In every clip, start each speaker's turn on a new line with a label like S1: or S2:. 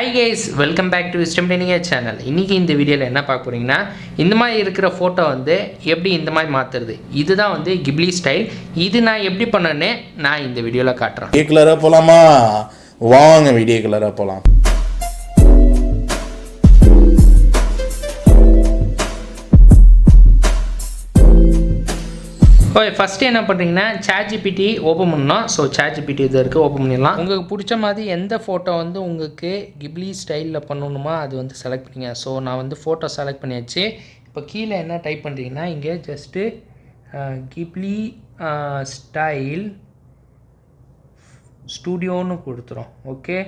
S1: Hi guys welcome back to wisdom டெனிகர் channel இன்றைக்கி இந்த வீடியோவில் என்ன பார்க்க போகிறீங்கன்னா இந்த மாதிரி இருக்கிற ஃபோட்டோ வந்து எப்படி இந்த மாதிரி மாற்றுறது இதுதான் வந்து கிப்லி ஸ்டைல் இது நான் எப்படி பண்ணேன்னு நான் இந்த வீடியோவில் காட்டுறேன்.
S2: வீடியோ கலராக போகலாமா வாங்க வீடியோ கலராக போகலாம்
S1: ஓகே ஃபஸ்ட்டு என்ன பண்ணுறீங்கன்னா சேட்ஜிபிடி ஓப்பன் பண்ணணும். ஸோ சேட்ஜிபிடி இது இருக்குது ஓப்பன் பண்ணிடலாம். உங்களுக்கு பிடிச்ச மாதிரி எந்த ஃபோட்டோ வந்து உங்களுக்கு கிப்லி ஸ்டைலில் பண்ணணுமோ அது வந்து செலக்ட் பண்ணிங்க. ஸோ நான் வந்து ஃபோட்டோ செலக்ட் பண்ணியாச்சு. இப்போ கீழே என்ன டைப் பண்ணுறீங்கன்னா இங்கே ஜஸ்ட்டு கிப்லி ஸ்டைல் ஸ்டூடியோன்னு கொடுத்துரும். ஓகே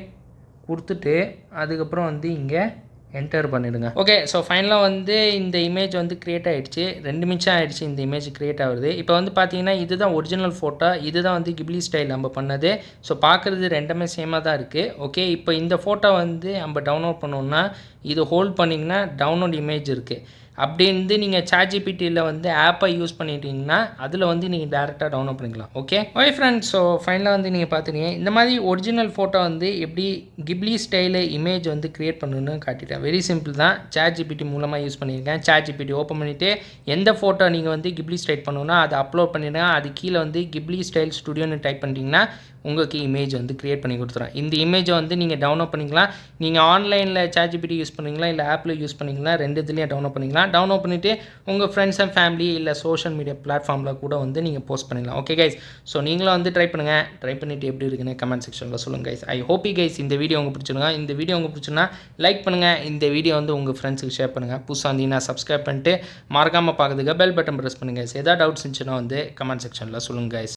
S1: கொடுத்துட்டு அதுக்கப்புறம் வந்து இங்கே என்டர் பண்ணிவிடுங்க ஓகே ஸோ ஃபைனலாக வந்து இந்த இமேஜ் வந்து க்ரியேட் ஆகிடுச்சு ரெண்டு நிமிஷம் ஆகிடுச்சு இந்த இமேஜ் க்ரியேட் ஆகுது இப்போ வந்து பார்த்தீங்கன்னா இதுதான் ஒரிஜினல் ஃபோட்டோ இதுதான் வந்து கிப்லி ஸ்டைல் நம்ம பண்ணது. ஸோ பார்க்குறது ரெண்டுமே சேமாக தான் இருக்குது ஓகே இப்போ இந்த ஃபோட்டோ வந்து நம்ம டவுன்லோட் பண்ணோம்னா இது ஹோல்ட் பண்ணிங்கன்னா டவுன்லோட் இமேஜ் இருக்குது அப்படி இருந்து நீங்கள் சாட்ஜிபிடியில் வந்து ஆப்பை யூஸ் பண்ணிட்டீங்கன்னா அதில் வந்து நீங்கள் டேரெக்டாக டவுன்லோட் பண்ணிக்கலாம். ஓகே ஓகே ஃப்ரெண்ட்ஸ் ஸோ ஃபைனலாக வந்து நீங்கள் பார்த்துட்டீங்க இந்த மாதிரி ஒரிஜினல் ஃபோட்டோ வந்து எப்படி கிப்லி ஸ்டைலு இமேஜ் வந்து க்ரியேட் பண்ணணும்னு காட்டிட்டேன். வெரி சிம்பிள் தான். சாட்ஜிபிடி மூலமாக யூஸ் பண்ணியிருக்கேன். சாட்ஜிபிடி ஓப்பன் பண்ணிவிட்டு எந்த ஃபோட்டோ நீங்கள் வந்து கிப்லி ஸ்டைல் பண்ணணும்னா அதை அப்லோட் பண்ணிடுங்க. அது கீழே வந்து கிப்லி ஸ்டைல் ஸ்டுடியோன்னு டைப் பண்ணிட்டீங்கன்னா உங்களுக்கு இமேஜ் வந்து க்ரியேட் பண்ணி கொடுத்துரும். இந்த இமேஜை வந்து நீங்கள் டவுன்லோட் பண்ணிக்கலாம். நீங்கள் ஆன்லைனில் சாட்ஜிபிடி யூஸ் பண்ணிங்களா இல்லை ஆப்பில் யூஸ் பண்ணிங்களா ரெண்டு இதுலேயும் டவுன்லோட் பண்ணிக்கலாம். டவுன்லோட் பண்ணிவிட்டு உங்கள் ஃப்ரெண்ட்ஸ் அண்ட் ஃபேமிலி இல்லை சோஷியல் மீடியா பிளாட்ஃபார்மில் கூட வந்து நீங்கள் போஸ்ட் பண்ணிக்கலாம் ஓகே கைஸ் ஸோ நீங்களும் வந்து ட்ரை பண்ணுங்கள் ட்ரை பண்ணிவிட்டு எப்படி இருக்குன்னு கமெண்ட் செக்ஷனில் சொல்லுங்கள் கைஸ் ஐ ஹோப் கைஸ் இந்த வீடியோ உங்களுக்கு பிடிச்சிருங்க இந்த வீடியோ உங்களுக்கு பிடிச்சிருந்தா லைக் பண்ணுங்கள் இந்த வீடியோ வந்து உங்கள் ஃப்ரெண்ட்ஸுக்கு ஷேர் பண்ணுங்கள் புதுசாக இருந்தீங்கன்னா சப்ஸ்கிரைப் பண்ணிட்டு மறக்காமல் பார்க்குறதுக்கு பெல் பட்டன் ப்ரெஸ் பண்ணுங்கள் கைஸ் ஏதாவது டவுட்ஸ் இருந்துச்சுன்னா வந்து கமெண்ட் செக்ஷனில் சொல்லுங்கள் கைஸ்